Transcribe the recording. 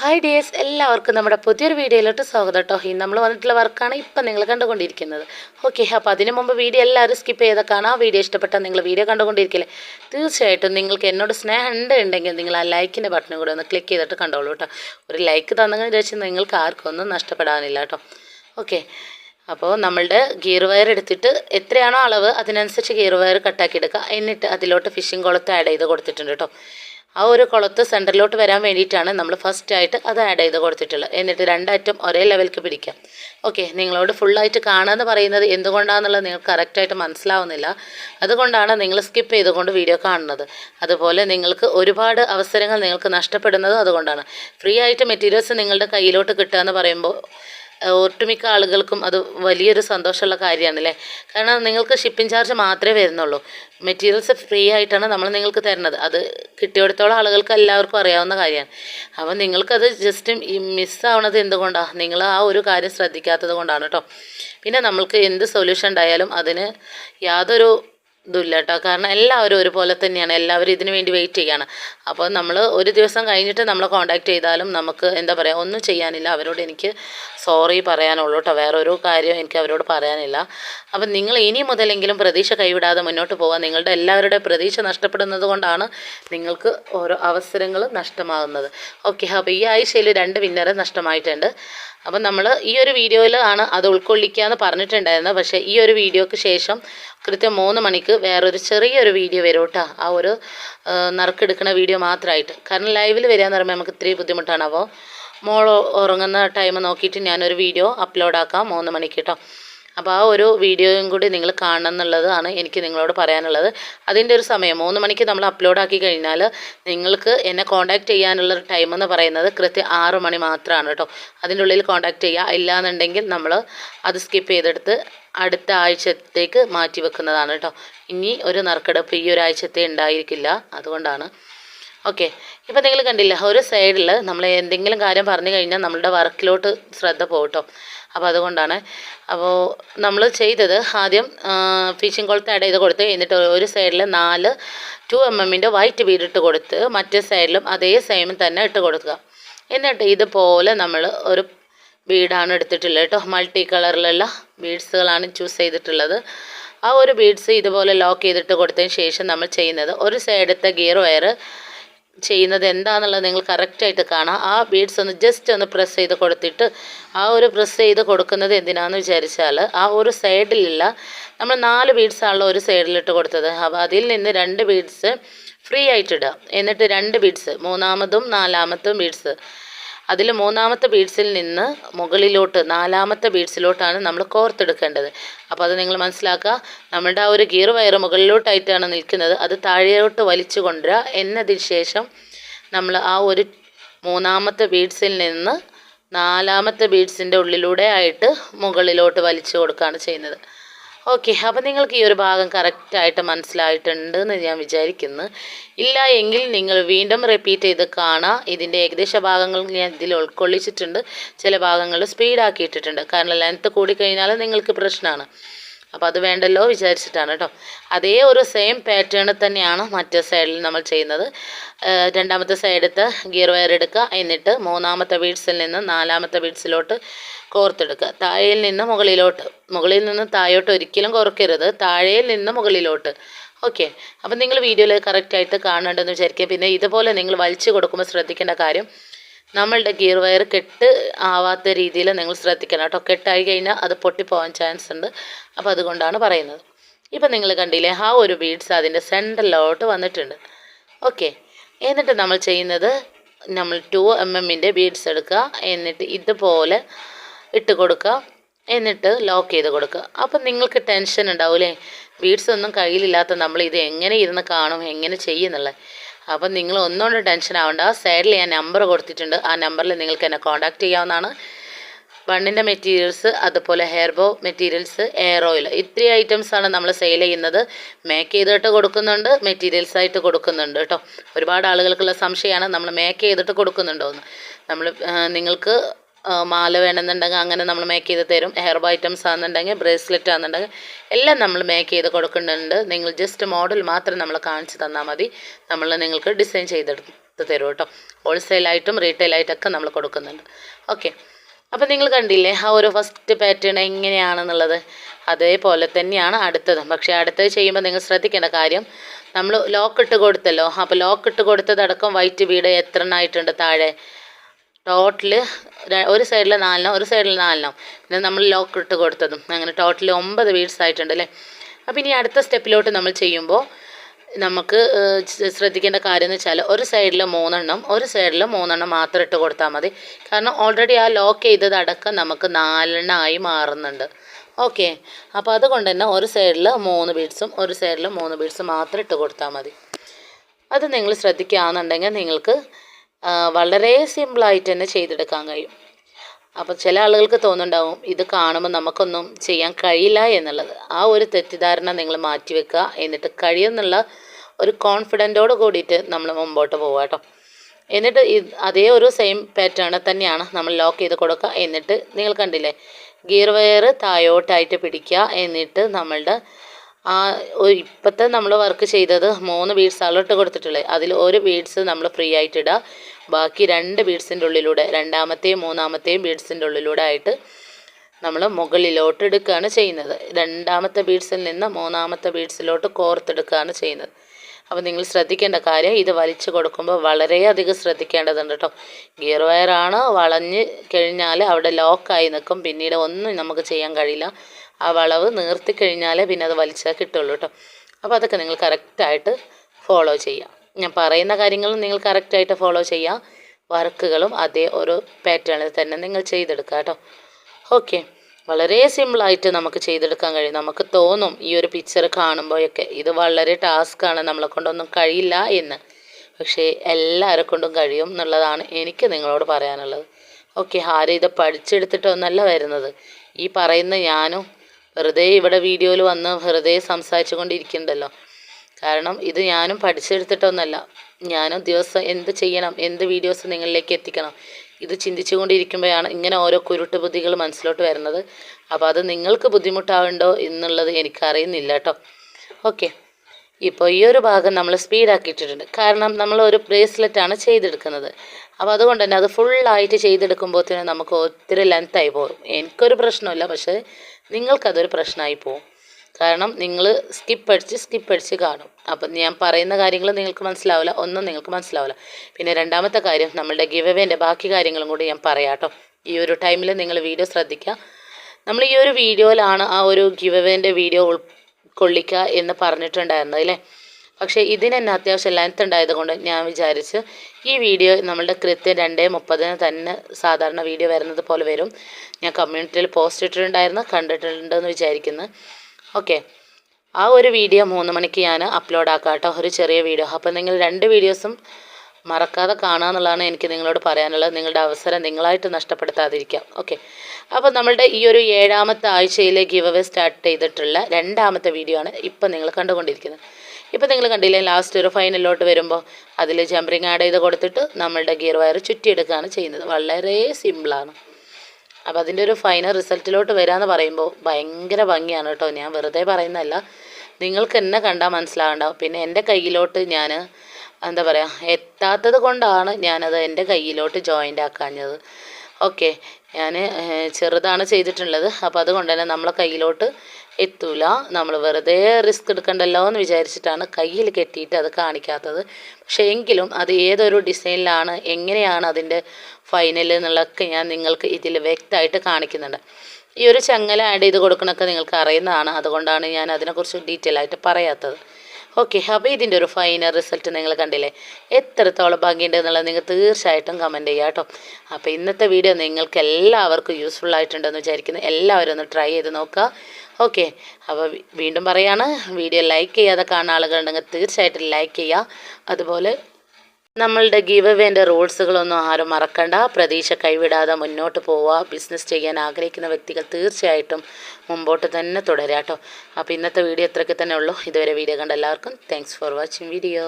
Hi dears എല്ലാവർക്കും നമ്മുടെ പുതിയൊരു വീഡിയോയിലോട്ട് സ്വാഗതം കേട്ടോ ഇന്ന് നമ്മൾ വന്നിട്ടുള്ള വർക്കാണ് ഇപ്പം നിങ്ങൾ കണ്ടുകൊണ്ടിരിക്കുന്നത്. ഓക്കെ അപ്പോൾ അതിന് മുമ്പ് വീഡിയോ എല്ലാവരും സ്കിപ്പ് ചെയ്ത കാണാം. വീഡിയോ ഇഷ്ടപ്പെട്ടാൽ നിങ്ങൾ വീഡിയോ കണ്ടുകൊണ്ടിരിക്കില്ലേ. തീർച്ചയായിട്ടും നിങ്ങൾക്ക് എന്നോട് സ്നേഹം ഉണ്ട് ഉണ്ടെങ്കിൽ നിങ്ങൾ ആ ലൈക്കിന്റെ ബട്ടണും കൂടെ ഒന്ന് ക്ലിക്ക് ചെയ്തിട്ട് കണ്ടോളൂ കേട്ടോ ഒരു ലൈക്ക് തന്നെങ്കിൽ വെച്ച് നിങ്ങൾക്ക് ആർക്കൊന്നും നഷ്ടപ്പെടാനില്ല കേട്ടോ ഓക്കെ അപ്പോൾ നമ്മളുടെ ഗിയർ വയർ എടുത്തിട്ട് എത്രയാണോ അളവ് അതിനനുസരിച്ച് ഗിയർ വയർ കട്ടാക്കി എടുക്കുക. എന്നിട്ട് അതിലോട്ട് ഫിഷിംഗ് കുളത്ത് ആഡ് ചെയ്ത് കൊടുത്തിട്ടുണ്ട് കേട്ടോ ആ ഒരു കുളത്ത് സെന്ററിലോട്ട് വരാൻ വേണ്ടിയിട്ടാണ് നമ്മൾ ഫസ്റ്റ് ആയിട്ട് അത് ആഡ് ചെയ്ത് കൊടുത്തിട്ടുള്ളത്. എന്നിട്ട് രണ്ടറ്റം ഒരേ ലെവലിൽ പിടിക്കാം. ഓക്കെ നിങ്ങളോട് ഫുള്ളായിട്ട് കാണുമെന്ന് പറയുന്നത് എന്തുകൊണ്ടാണെന്നുള്ളത് നിങ്ങൾക്ക് കറക്റ്റായിട്ട് മനസ്സിലാവുന്നില്ല. അതുകൊണ്ടാണ് നിങ്ങൾ സ്കിപ്പ് ചെയ്തുകൊണ്ട് വീഡിയോ കാണുന്നത്. അതുപോലെ നിങ്ങൾക്ക് ഒരുപാട് അവസരങ്ങൾ നിങ്ങൾക്ക് നഷ്ടപ്പെടുന്നത് അതുകൊണ്ടാണ്. ഫ്രീ ആയിട്ട് മെറ്റീരിയൽസ് നിങ്ങളുടെ കയ്യിലോട്ട് കിട്ടുക എന്ന് പറയുമ്പോൾ ഒട്ടുമിക്ക ആളുകൾക്കും അത് വലിയൊരു സന്തോഷമുള്ള കാര്യമാണല്ലേ? കാരണം നിങ്ങൾക്ക് ഷിപ്പിംഗ് ചാർജ് മാത്രമേ വരുന്നുള്ളൂ. മെറ്റീരിയൽസ് ഫ്രീ ആയിട്ടാണ് നമ്മൾ നിങ്ങൾക്ക് തരുന്നത്. അത് കിട്ടിയെടുത്തോളം ആളുകൾക്ക് എല്ലാവർക്കും അറിയാവുന്ന കാര്യമാണ്. അപ്പം നിങ്ങൾക്കത് ജസ്റ്റ് മിസ്സാവണത് എന്തുകൊണ്ടാണ് നിങ്ങൾ ആ ഒരു കാര്യം ശ്രദ്ധിക്കാത്തത് കൊണ്ടാണ് കേട്ടോ. പിന്നെ നമ്മൾക്ക് എന്ത് സൊല്യൂഷൻ ഉണ്ടായാലും അതിന് യാതൊരു ഇതുമില്ല കേട്ടോ കാരണം എല്ലാവരും ഒരുപോലെ തന്നെയാണ്. എല്ലാവരും ഇതിനു വേണ്ടി വെയിറ്റ് ചെയ്യുകയാണ് അപ്പോൾ നമ്മൾ ഒരു ദിവസം കഴിഞ്ഞിട്ട് നമ്മൾ കോൺടാക്ട് ചെയ്താലും നമുക്ക് എന്താ പറയുക ഒന്നും ചെയ്യാനില്ല. അവരോട് എനിക്ക് സോറി പറയാനുള്ളൂ കേട്ടോ വേറൊരു കാര്യം എനിക്ക് അവരോട് പറയാനില്ല. അപ്പം നിങ്ങൾ ഇനി മുതലെങ്കിലും പ്രതീക്ഷ കൈവിടാതെ മുന്നോട്ട് പോകാൻ നിങ്ങളുടെ എല്ലാവരുടെ പ്രതീക്ഷ നഷ്ടപ്പെടുന്നത് കൊണ്ടാണ് നിങ്ങൾക്ക് ഓരോ അവസരങ്ങൾ നഷ്ടമാകുന്നത്. ഓക്കെ അപ്പോൾ ഈ ആഴ്ചയിൽ രണ്ട് വിന്നർ നഷ്ടമായിട്ടുണ്ട്. അപ്പം നമ്മൾ ഈ ഒരു വീഡിയോയിൽ ആണ് അത് ഉൾക്കൊള്ളിക്കുക എന്ന് പറഞ്ഞിട്ടുണ്ടായിരുന്നത്. പക്ഷേ ഈ ഒരു വീഡിയോക്ക് ശേഷം കൃത്യം മൂന്ന് മണിക്ക് വേറൊരു ചെറിയൊരു വീഡിയോ വരും കേട്ടോ ആ ഒരു നറുക്കെടുക്കുന്ന വീഡിയോ മാത്രമായിട്ട്. കാരണം ലൈവിൽ വരിക എന്ന് പറയുമ്പോൾ നമുക്ക് ഇത്തിരി ബുദ്ധിമുട്ടാണ് അപ്പോൾ മോൾ ഉറങ്ങുന്ന ടൈം നോക്കിയിട്ട് ഞാനൊരു വീഡിയോ അപ്ലോഡ് ആക്കാം മൂന്ന് മണിക്ക് കേട്ടോ അപ്പോൾ ആ ഒരു വീഡിയോയും കൂടി നിങ്ങൾ കാണണം എന്നുള്ളതാണ് എനിക്ക് നിങ്ങളോട് പറയാനുള്ളത്. അതിന്റെ ഒരു സമയം മൂന്ന് മണിക്ക് നമ്മൾ അപ്ലോഡ് ആക്കി കഴിഞ്ഞാൽ നിങ്ങൾക്ക് എന്നെ കോൺടാക്റ്റ് ചെയ്യാനുള്ള ടൈം എന്ന് പറയുന്നത് കൃത്യം ആറ് മണി മാത്രമാണ് കേട്ടോ. അതിന്റെ ഉള്ളിൽ കോൺടാക്റ്റ് ചെയ്യുക ഇല്ലാന്നുണ്ടെങ്കിൽ നമ്മൾ അത് സ്കിപ്പ് ചെയ്തെടുത്ത് അടുത്ത ആഴ്ചത്തേക്ക് മാറ്റി വെക്കുന്നതാണ് കേട്ടോ. ഇനി ഒരു നറുക്കെടുപ്പ് ഈ ഒരാഴ്ചത്തെ ഉണ്ടായിരിക്കില്ല. അതുകൊണ്ടാണ്. ഓക്കെ ഇപ്പം നിങ്ങൾ കണ്ടില്ല ഒരു സൈഡിൽ നമ്മൾ എന്തെങ്കിലും കാര്യം പറഞ്ഞു കഴിഞ്ഞാൽ നമ്മളുടെ വർക്കിലോട്ട് ശ്രദ്ധ പോകട്ടോ അപ്പോൾ അതുകൊണ്ടാണ്. അപ്പോൾ നമ്മൾ ചെയ്തത് ആദ്യം ഫിഷിംഗ് കൊളത്ത് ആഡ് ചെയ്ത് കൊടുത്ത് എന്നിട്ട് ഒരു സൈഡിൽ നാല് ടു എം എമ്മിന്റെ വൈറ്റ് ബീഡ് ഇട്ട് കൊടുത്ത് മറ്റേ സൈഡിലും അതേ സെയിം തന്നെ ഇട്ട് കൊടുക്കുക. എന്നിട്ട് ഇതുപോലെ നമ്മൾ ഒരു ബീഡാണ് എടുത്തിട്ടുള്ളത് കേട്ടോ. മൾട്ടി കളറിലുള്ള ബീഡ്സുകളാണ് ചൂസ് ചെയ്തിട്ടുള്ളത്. ആ ഒരു ബീഡ്സ് ഇതുപോലെ ലോക്ക് ചെയ്തിട്ട് കൊടുത്തതിന് ശേഷം നമ്മൾ ചെയ്യുന്നത് ഒരു സൈഡത്തെ ഗിയർ വയർ ചെയ്യുന്നത് എന്താണെന്നുള്ളത് നിങ്ങൾ കറക്റ്റായിട്ട് കാണാം. ആ ബീഡ്സ് ഒന്ന് ജസ്റ്റ് ഒന്ന് പ്രസ് ചെയ്ത് കൊടുത്തിട്ട് ആ ഒരു പ്രസ് ചെയ്ത് കൊടുക്കുന്നത് എന്തിനാണെന്ന് വിചാരിച്ചാൽ ആ ഒരു സൈഡിലില്ല നമ്മൾ നാല് ബീഡ്സാണല്ലോ ഒരു സൈഡിലിട്ട് കൊടുത്തത്. അപ്പോൾ അതിൽ നിന്ന് രണ്ട് ബീഡ്സ് ഫ്രീ ആയിട്ടിടുക എന്നിട്ട് രണ്ട് ബീഡ്സ് മൂന്നാമതും നാലാമത്തും ബീഡ്സ് അതിൽ മൂന്നാമത്തെ ബീഡ്സിൽ നിന്ന് മുകളിലോട്ട് നാലാമത്തെ ബീഡ്സിലോട്ടാണ് നമ്മൾ കോർത്തെടുക്കേണ്ടത് അപ്പോൾ അത് നിങ്ങൾ മനസ്സിലാക്കുക നമ്മളുടെ ആ ഒരു ഗിയർ വയർ മുകളിലോട്ടായിട്ടാണ് നിൽക്കുന്നത്. അത് താഴെയോട്ട് വലിച്ചു കൊണ്ടുവരിക. എന്നതിന് ശേഷം നമ്മൾ ആ ഒരു മൂന്നാമത്തെ ബീഡ്സിൽ നിന്ന് നാലാമത്തെ ബീഡ്സിന്റെ ഉള്ളിലൂടെ ആയിട്ട് മുകളിലോട്ട് വലിച്ചു കൊടുക്കുകയാണ് ചെയ്യുന്നത്. ഓക്കെ അപ്പം നിങ്ങൾക്ക് ഈ ഒരു ഭാഗം കറക്റ്റായിട്ട് മനസ്സിലായിട്ടുണ്ട് എന്ന് ഞാൻ വിചാരിക്കുന്നു. ഇല്ല എങ്കിൽ നിങ്ങൾ വീണ്ടും റിപ്പീറ്റ് ചെയ്ത് കാണാം. ഇതിന്റെ ഏകദേശ ഭാഗങ്ങൾ ഞാൻ ഇതിൽ ഉൾക്കൊള്ളിച്ചിട്ടുണ്ട്. ചില ഭാഗങ്ങൾ സ്പീഡാക്കിയിട്ടിട്ടുണ്ട് കാരണം ലെങ്ത്ത് കൂടിക്കഴിഞ്ഞാൽ നിങ്ങൾക്ക് പ്രശ്നമാണ് അപ്പോൾ അത് വേണ്ടല്ലോ വിചാരിച്ചിട്ടാണ് കേട്ടോ. അതേ ഒരു സെയിം പാറ്റേൺ തന്നെയാണ് മറ്റേ സൈഡിൽ നമ്മൾ ചെയ്യുന്നത്. രണ്ടാമത്തെ സൈഡത്തെ ഗിയർ വയർ എടുക്കുക. എന്നിട്ട് മൂന്നാമത്തെ ബീഡ്സിൽ നിന്ന് നാലാമത്തെ ബീഡ്സിലോട്ട് കോർത്തെടുക്കുക. താഴെയിൽ നിന്ന് മുകളിലോട്ട്. മുകളിൽ നിന്ന് താഴോട്ട് ഒരിക്കലും കുറക്കരുത് താഴെയിൽ നിന്ന് മുകളിലോട്ട്. ഓക്കെ. അപ്പം നിങ്ങൾ വീഡിയോയിൽ കറക്റ്റായിട്ട് കാണേണ്ടതെന്ന് വിചാരിക്കുക. പിന്നെ ഇതുപോലെ നിങ്ങൾ വലിച്ചു കൊടുക്കുമ്പോൾ ശ്രദ്ധിക്കേണ്ട കാര്യം നമ്മളുടെ ഗിയർ വയർ കെട്ട് ആവാത്ത രീതിയിൽ നിങ്ങൾ ശ്രദ്ധിക്കണം കേട്ടോ. കെട്ടായി കഴിഞ്ഞാൽ അത് പൊട്ടിപ്പോകാൻ ചാൻസ് ഉണ്ട്. അപ്പോൾ അതുകൊണ്ടാണ് പറയുന്നത്. ഇപ്പം നിങ്ങൾ കണ്ടില്ലേ ആ ഒരു ബീഡ്സ് അതിന്റെ സെന്ററിലോട്ട് വന്നിട്ടുണ്ട്. ഓക്കെ എന്നിട്ട് നമ്മൾ ചെയ്യുന്നത് നമ്മൾ ടു എം എമ്മിന്റെ ബീഡ്സ് എടുക്കുക എന്നിട്ട് ഇതുപോലെ ഇട്ട് കൊടുക്കുക എന്നിട്ട് ലോക്ക് ചെയ്ത് കൊടുക്കുക. അപ്പം നിങ്ങൾക്ക് ടെൻഷൻ ഉണ്ടാവില്ലേ ബീഡ്സ് ഒന്നും കയ്യിലില്ലാത്ത നമ്മൾ ഇത് എങ്ങനെ ഇരുന്ന് കാണും എങ്ങനെ ചെയ്യുന്നുള്ളത് അപ്പം നിങ്ങൾ ഒന്നുകൊണ്ട് ടെൻഷൻ ആവണ്ട. സൈഡിൽ ഞാൻ നമ്പർ കൊടുത്തിട്ടുണ്ട്. ആ നമ്പറിൽ നിങ്ങൾക്ക് എന്നെ കോൺടാക്റ്റ് ചെയ്യാവുന്നതാണ്. ബണ്ണിന്റെ മെറ്റീരിയൽസ് അതുപോലെ hair bow materials hair oil ഇത്രയും ഐറ്റംസാണ് നമ്മൾ സെയിൽ ചെയ്യുന്നത്. മേക്ക് ചെയ്തിട്ട് കൊടുക്കുന്നുണ്ട് മെറ്റീരിയൽസ് ആയിട്ട് കൊടുക്കുന്നുണ്ട് കേട്ടോ ഒരുപാട് ആളുകൾക്കുള്ള സംശയമാണ്. നമ്മൾ മേക്ക് ചെയ്തിട്ട് കൊടുക്കുന്നുണ്ടോ എന്ന് നമ്മൾ നിങ്ങൾക്ക് മാല വേണമെന്നുണ്ടെങ്കിൽ അങ്ങനെ നമ്മൾ മേക്ക് ചെയ്ത് തരും. ഹെയർ ഐറ്റംസ് ആണെന്നുണ്ടെങ്കിൽ ബ്രേസ്ലെറ്റ് ആണെന്നുണ്ടെങ്കിൽ എല്ലാം നമ്മൾ മേക്ക് ചെയ്ത് കൊടുക്കുന്നുണ്ട്. നിങ്ങൾ ജസ്റ്റ് മോഡൽ മാത്രം നമ്മൾ കാണിച്ച് തന്നാൽ മതി. നമ്മൾ നിങ്ങൾക്ക് ഡിസൈൻ ചെയ്തെടുത്ത് തരും കേട്ടോ. ഹോൾസെയിലായിട്ടും റീറ്റെയിലായിട്ടൊക്കെ നമ്മൾ കൊടുക്കുന്നുണ്ട്. ഓക്കെ അപ്പോൾ നിങ്ങൾ കണ്ടില്ലേ ആ ഒരു ഫസ്റ്റ് പാറ്റേൺ എങ്ങനെയാണെന്നുള്ളത്? അതേപോലെ തന്നെയാണ് അടുത്തത്. പക്ഷേ അടുത്തത് ചെയ്യുമ്പോൾ നിങ്ങൾ ശ്രദ്ധിക്കേണ്ട കാര്യം നമ്മൾ ലോക്ക് ഇട്ട് കൊടുത്തല്ലോ. അപ്പോൾ ലോക്ക് ഇട്ട് കൊടുത്തതടക്കം വൈറ്റ് വീട് എത്ര എണ്ണമായിട്ടുണ്ട് താഴെ ടോട്ടൽ ഒരു സൈഡിൽ നാലെണ്ണം ഒരു സൈഡിൽ നാലെണ്ണം. പിന്നെ നമ്മൾ ലോക്ക് ഇട്ട് കൊടുത്തതും. അങ്ങനെ ടോട്ടൽ ഒമ്പത് വീഡ്സ് ആയിട്ടുണ്ട് അല്ലേ? അപ്പോൾ ഇനി അടുത്ത സ്റ്റെപ്പിലോട്ട് നമ്മൾ ചെയ്യുമ്പോൾ നമുക്ക് ശ്രദ്ധിക്കേണ്ട കാര്യം എന്ന് വെച്ചാൽ ഒരു സൈഡിൽ മൂന്നെണ്ണം ഒരു സൈഡിൽ മൂന്നെണ്ണം മാത്രം ഇട്ട് കൊടുത്താൽ മതി. കാരണം ഓൾറെഡി ആ ലോക്ക് ചെയ്തത് അടക്കം നമുക്ക് നാലെണ്ണമായി മാറുന്നുണ്ട്. ഓക്കെ അപ്പോൾ അതുകൊണ്ട് തന്നെ ഒരു സൈഡിൽ മൂന്ന് ബീഡ്സും ഒരു സൈഡിൽ മൂന്ന് ബീഡ്സും മാത്രം ഇട്ട് കൊടുത്താൽ മതി. അത് നിങ്ങൾ ശ്രദ്ധിക്കുകയാണെന്നുണ്ടെങ്കിൽ നിങ്ങൾക്ക് വളരെ സിമ്പിളായിട്ട് തന്നെ ചെയ്തെടുക്കാൻ കഴിയും. അപ്പോൾ ചില ആളുകൾക്ക് തോന്നുന്നുണ്ടാവും ഇത് കാണുമ്പോൾ നമുക്കൊന്നും ചെയ്യാൻ കഴിയില്ല എന്നുള്ളത്. ആ ഒരു തെറ്റിദ്ധാരണ നിങ്ങൾ മാറ്റി വെക്കുക എന്നിട്ട് കഴിയുമെന്നുള്ള ഒരു കോൺഫിഡന്റോട് കൂടിയിട്ട് നമ്മൾ മുമ്പോട്ട് പോവുക കേട്ടോ. എന്നിട്ട് അതേ ഒരു സെയിം പാറ്റേൺ തന്നെയാണ് നമ്മൾ ലോക്ക് ചെയ്ത് കൊടുക്കുക. എന്നിട്ട് നിങ്ങൾ കണ്ടില്ലേ ഗിയർ വയർ താഴോട്ടായിട്ട് പിടിക്കുക. എന്നിട്ട് നമ്മളുടെ ആ ഇപ്പോഴത്തെ നമ്മൾ വർക്ക് ചെയ്തത് മൂന്ന് ബീഡ്സ് അലോട്ട് കൊടുത്തിട്ടുള്ളത്. അതിൽ ഒരു ബീഡ്സ് നമ്മൾ ഫ്രീ ആയിട്ട് ഇടുക ബാക്കി രണ്ട് ബീഡ്സിന്റെ ഉള്ളിലൂടെ രണ്ടാമത്തെയും മൂന്നാമത്തെയും ബീഡ്സിന്റെ ഉള്ളിലൂടെ ആയിട്ട് നമ്മൾ മുകളിലോട്ട് എടുക്കുകയാണ് ചെയ്യുന്നത്. രണ്ടാമത്തെ ബീഡ്സിൽ നിന്ന് മൂന്നാമത്തെ ബീഡ്സിലോട്ട് കോർത്തെടുക്കുകയാണ് ചെയ്യുന്നത്. അപ്പോൾ നിങ്ങൾ ശ്രദ്ധിക്കേണ്ട കാര്യം ഇത് വലിച്ചു കൊടുക്കുമ്പോൾ വളരെയധികം ശ്രദ്ധിക്കേണ്ടതുണ്ട് കേട്ടോ ഗിയർ വയറാണ് വളഞ്ഞ് കഴിഞ്ഞാൽ അവിടെ ലോക്കായി നിൽക്കും പിന്നീട് ഒന്നും നമുക്ക് ചെയ്യാൻ കഴിയില്ല. ആ വളവ് നിർത്തി കഴിഞ്ഞാലേ പിന്നെ അത് വലിച്ചാൽ കിട്ടുള്ളൂ കേട്ടോ. അപ്പോൾ അതൊക്കെ നിങ്ങൾ കറക്റ്റായിട്ട് ഫോളോ ചെയ്യുക ഞാൻ പറയുന്ന കാര്യങ്ങളും നിങ്ങൾ കറക്റ്റായിട്ട് ഫോളോ ചെയ്യുക വർക്കുകളും അതേ ഒരു പാറ്റേണിൽ തന്നെ നിങ്ങൾ ചെയ്തെടുക്കുക കേട്ടോ. ഓക്കെ. വളരെ സിമ്പിളായിട്ട് നമുക്ക് ചെയ്തെടുക്കാൻ കഴിയും. നമുക്ക് തോന്നും ഈ ഒരു പിക്ചർ കാണുമ്പോഴൊക്കെ ഇത് വളരെ ടാസ്ക്കാണ് നമ്മളെ കൊണ്ടൊന്നും കഴിയില്ല എന്ന്. പക്ഷേ എല്ലാവരെ കൊണ്ടും കഴിയും എന്നുള്ളതാണ് എനിക്ക് നിങ്ങളോട് പറയാനുള്ളത്. ഓക്കെ ആരും ഇത് പഠിച്ചെടുത്തിട്ടൊന്നല്ല വരുന്നത്. ഈ പറയുന്ന ഞാനും വെറുതെ ഇവിടെ വീഡിയോയിൽ വന്ന് വെറുതെ സംസാരിച്ചു കൊണ്ടിരിക്കുന്നുണ്ടല്ലോ കാരണം ഇത് ഞാനും പഠിച്ചെടുത്തിട്ടൊന്നല്ല. ഞാനും ദിവസം എന്ത് ചെയ്യണം എന്ത് വീഡിയോസ് നിങ്ങളിലേക്ക് എത്തിക്കണം ഇത് ചിന്തിച്ചു കൊണ്ടിരിക്കുമ്പോഴാണ് ഇങ്ങനെ ഓരോ കുരുട്ട് ബുദ്ധികൾ മനസ്സിലോട്ട് വരുന്നത്. അപ്പോൾ അത് നിങ്ങൾക്ക് ബുദ്ധിമുട്ടാവുണ്ടോ എന്നുള്ളത് എനിക്കറിയുന്നില്ല കേട്ടോ. ഓക്കെ. ഇപ്പോൾ ഈ ഒരു ഭാഗം നമ്മൾ സ്പീഡാക്കിയിട്ടിട്ടുണ്ട്. കാരണം നമ്മൾ ഒരു ബ്രേസ്ലെറ്റാണ് ചെയ്തെടുക്കുന്നത്. അപ്പോൾ അതുകൊണ്ട് തന്നെ അത് ഫുള്ളായിട്ട് ചെയ്തെടുക്കുമ്പോഴത്തേനും നമുക്ക് ഒത്തിരി ലെങ്ത്തായി പോകും എനിക്കൊരു പ്രശ്നമില്ല. പക്ഷേ നിങ്ങൾക്കതൊരു പ്രശ്നമായി പോവും കാരണം നിങ്ങൾ സ്കിപ്പ് അടിച്ച് സ്കിപ്പ് അടിച്ച് കാണും. അപ്പം ഞാൻ പറയുന്ന കാര്യങ്ങൾ നിങ്ങൾക്ക് മനസ്സിലാവില്ല ഒന്നും നിങ്ങൾക്ക് മനസ്സിലാവില്ല. പിന്നെ രണ്ടാമത്തെ കാര്യം നമ്മളുടെ ഗിവ് അവേന്റെ ബാക്കി കാര്യങ്ങളും കൂടി ഞാൻ പറയാം കേട്ടോ ഈ ഒരു ടൈമിൽ നിങ്ങൾ വീഡിയോ ശ്രദ്ധിക്കുക നമ്മൾ ഈ ഒരു വീഡിയോയിലാണ് ആ ഒരു ഗിവ് അവേന്റെ വീഡിയോ ഉൾക്കൊള്ളിക്കുക എന്ന് പറഞ്ഞിട്ടുണ്ടായിരുന്നത് അല്ലേ? പക്ഷേ ഇതിന് തന്നെ അത്യാവശ്യം ലെങ്ത് ഉണ്ടായതുകൊണ്ട് ഞാൻ വിചാരിച്ച് ഈ വീഡിയോ നമ്മളുടെ കൃത്യം രണ്ടേ മുപ്പതിന് തന്നെ സാധാരണ വീഡിയോ വരുന്നത് പോലെ വരും. ഞാൻ കമ്മ്യൂണിറ്റിയിൽ പോസ്റ്റ് ഇട്ടിട്ടുണ്ടായിരുന്നു കണ്ടിട്ടുണ്ടെന്ന് വിചാരിക്കുന്നു. ഓക്കെ ആ ഒരു വീഡിയോ മൂന്ന് മണിക്ക് ഞാൻ അപ്ലോഡ് ആക്കാം കേട്ടോ ഒരു ചെറിയ വീഡിയോ അപ്പോൾ നിങ്ങൾ രണ്ട് വീഡിയോസും മറക്കാതെ കാണുക എന്നുള്ളതാണ് എനിക്ക് നിങ്ങളോട് പറയാനുള്ളത്. നിങ്ങളുടെ അവസരം നിങ്ങളായിട്ട് നഷ്ടപ്പെടുത്താതിരിക്കാം. ഓക്കെ അപ്പോൾ നമ്മളുടെ ഈ ഒരു ഏഴാമത്തെ ആഴ്ചയിലെ ഗിവ് അവേ സ്റ്റാർട്ട് ചെയ്തിട്ടുള്ള രണ്ടാമത്തെ വീഡിയോ ആണ് ഇപ്പം നിങ്ങൾ കണ്ടുകൊണ്ടിരിക്കുന്നത്. ഇപ്പം നിങ്ങൾ കണ്ടില്ലേ ലാസ്റ്റ് ഒരു ഫൈനലിലോട്ട് വരുമ്പോൾ അതിൽ ജംപറിങ് ആഡ് ചെയ്ത് കൊടുത്തിട്ട് നമ്മളുടെ ഗിയർ വയർ ചുറ്റിയെടുക്കുകയാണ് ചെയ്യുന്നത്. വളരെ സിമ്പിളാണ് അപ്പോൾ അതിന്റെ ഒരു ഫൈനൽ റിസൾട്ടിലോട്ട് വരാമെന്ന് പറയുമ്പോൾ ഭയങ്കര ഭംഗിയാണ് കേട്ടോ. ഞാൻ വെറുതെ പറയുന്നതല്ല. നിങ്ങൾക്ക് എന്നെ കണ്ടാൽ മനസ്സിലാകണ്ടാവും പിന്നെ എന്റെ കയ്യിലോട്ട് ഞാൻ എന്താ പറയുക എത്താത്തത് കൊണ്ടാണ് ഞാനത് എന്റെ കയ്യിലോട്ട് ജോയിന്റ് ആക്കാഞ്ഞത്. ഓക്കെ ഞാൻ ചെറുതാണ് ചെയ്തിട്ടുള്ളത്. അപ്പോൾ അതുകൊണ്ട് തന്നെ നമ്മളെ കയ്യിലോട്ട് എത്തൂല. നമ്മൾ വെറുതെ റിസ്ക് എടുക്കണ്ടല്ലോ എന്ന് വിചാരിച്ചിട്ടാണ് കയ്യിൽ കെട്ടിയിട്ട് അത് കാണിക്കാത്തത്. പക്ഷേ എങ്കിലും അത് ഏതൊരു ഡിസൈനിലാണ് എങ്ങനെയാണ് അതിന്റെ ഫൈനൽ എന്നുള്ളതൊക്കെ ഞാൻ നിങ്ങൾക്ക് ഇതിൽ വ്യക്തമായിട്ട് കാണിക്കുന്നുണ്ട്. ഈ ഒരു ചങ്ങല ആഡ് ചെയ്ത് കൊടുക്കണമൊക്കെ നിങ്ങൾക്ക് അറിയുന്നതാണ്. അതുകൊണ്ടാണ് ഞാൻ അതിനെക്കുറിച്ച് ഡീറ്റെയിൽ ആയിട്ട് പറയാത്തത്. ഓക്കെ അപ്പോൾ ഇതിന്റെ ഒരു ഫൈനൽ റിസൾട്ട് നിങ്ങൾ കണ്ടില്ലേ? എത്രത്തോളം ഭംഗിയുണ്ട് എന്നുള്ളത് നിങ്ങൾ തീർച്ചയായിട്ടും കമന്റ് ചെയ്യുക കേട്ടോ. അപ്പോൾ ഇന്നത്തെ വീഡിയോ നിങ്ങൾക്ക് എല്ലാവർക്കും യൂസ്ഫുൾ ആയിട്ടുണ്ടെന്ന് വിചാരിക്കുന്നു. എല്ലാവരും ഒന്ന് ട്രൈ ചെയ്ത് നോക്കുക. ഓക്കെ. അപ്പോൾ വീണ്ടും പറയാണ് വീഡിയോ ലൈക്ക് ചെയ്യാതെ കാണുന്ന ആളുകളുണ്ടെങ്കിൽ തീർച്ചയായിട്ടും ലൈക്ക് ചെയ്യുക. അതുപോലെ നമ്മളുടെ ഗീവ് അവേന്റെ റൂൾസുകളൊന്നും ആരും മറക്കണ്ട. പ്രതീക്ഷ കൈവിടാതെ മുന്നോട്ട് പോവുക. ബിസിനസ് ചെയ്യാൻ ആഗ്രഹിക്കുന്ന വ്യക്തികൾ തീർച്ചയായിട്ടും മുമ്പോട്ട് തന്നെ തുടരാം കേട്ടോ. അപ്പോൾ ഇന്നത്തെ വീഡിയോ ഇത്രയ്ക്ക് തന്നെ ഉള്ളൂ. ഇതുവരെ വീഡിയോ കണ്ട എല്ലാവർക്കും താങ്ക്സ് ഫോർ വാച്ചിങ് വീഡിയോ